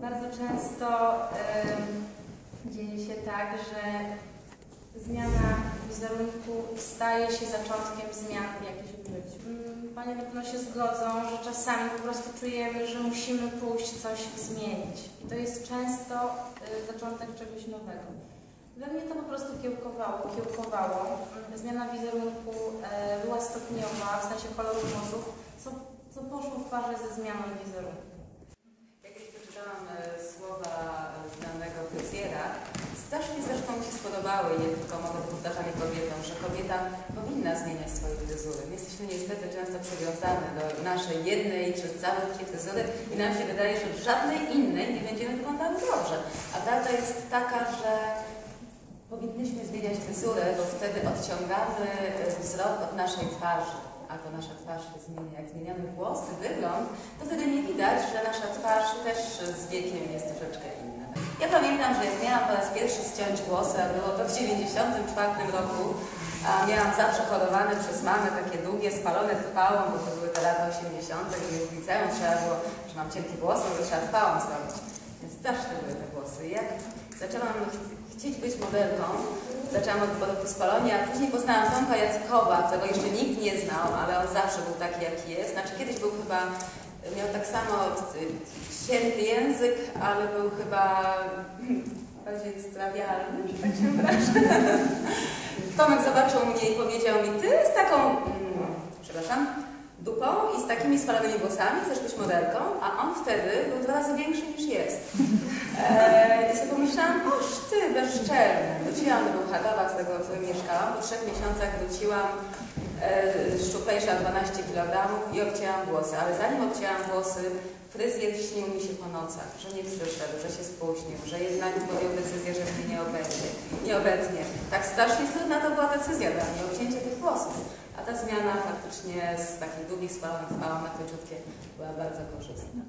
Bardzo często dzieje się tak, że zmiana wizerunku staje się zaczątkiem zmian w jakimś życiu. Mm, Panie na pewno się zgodzą, że czasami po prostu czujemy, że musimy pójść coś zmienić. I to jest często y, zaczątek czegoś nowego. We mnie to po prostu kiełkowało, kiełkowało. Mm, Zmiana wizerunku e, była stopniowa, w sensie koloru włosów, co, co poszło w parze ze zmianą wizerunku. Jak kiedyś przeczytałam e, słowa znanego fryzjera, strasznie zresztą mi się spodobały, nie tylko mogę to powtarzać kobietom, że kobieta powinna zmieniać swoje fryzury. My jesteśmy niestety często przywiązane do naszej jednej przez całe życie fryzury i nam się wydaje, że w żadnej innej nie będziemy wyglądały dobrze. A prawda jest taka, że powinnyśmy zmieniać fryzurę, bo wtedy odciągamy e, wzrok od naszej twarzy. A to nasza twarz się zmienia. Jak zmieniamy włosy, wygląd, to wtedy nie widać, że nasza twarz też z wiekiem jest troszeczkę inna. Pamiętam, że jak miałam po raz pierwszy ściąć włosy, a było to w 94 roku, a miałam zawsze chorowane przez mamę takie długie, spalone trwałą, bo to były te lata 80., gdzie w liceum trzeba było, że mam cienkie włosy, to trzeba trwałą zrobić. Więc straszne były te włosy. Jak zaczęłam ch- chcieć być modelką, zaczęłam od produktu Spalonia, a później poznałam Tomka Jackowa, którego jeszcze nikt nie znał, ale on zawsze był taki, jaki jest. Znaczy kiedyś był chyba, miał tak samo y, cięty język, ale był chyba bardziej strawialny, że tak się wyrażę. Tomek zobaczył mnie i powiedział mi, ty z taką, mm, przepraszam, dupą i z takimi spalonymi włosami chcesz być modelką, a on wtedy był dwa razy większy niż jest. Eee, I sobie pomyślałam, oż ty, bezczelny. Wróciłam do Bełchatowa, z tego, mieszkałam. Po trzech miesiącach wróciłam e, szczuplejsza 12 kg i obcięłam włosy. Ale zanim obcięłam włosy, fryzjer śnił mi się po nocach, że nie przyszedł, że się spóźnił, że jednak podjął decyzję, że mnie nie obędzie. Nie obecnie. Tak strasznie trudna to była decyzja dla mnie, obcięcie tych włosów. A ta zmiana faktycznie z takich długich spalonych małą na króciutkie była bardzo korzystna.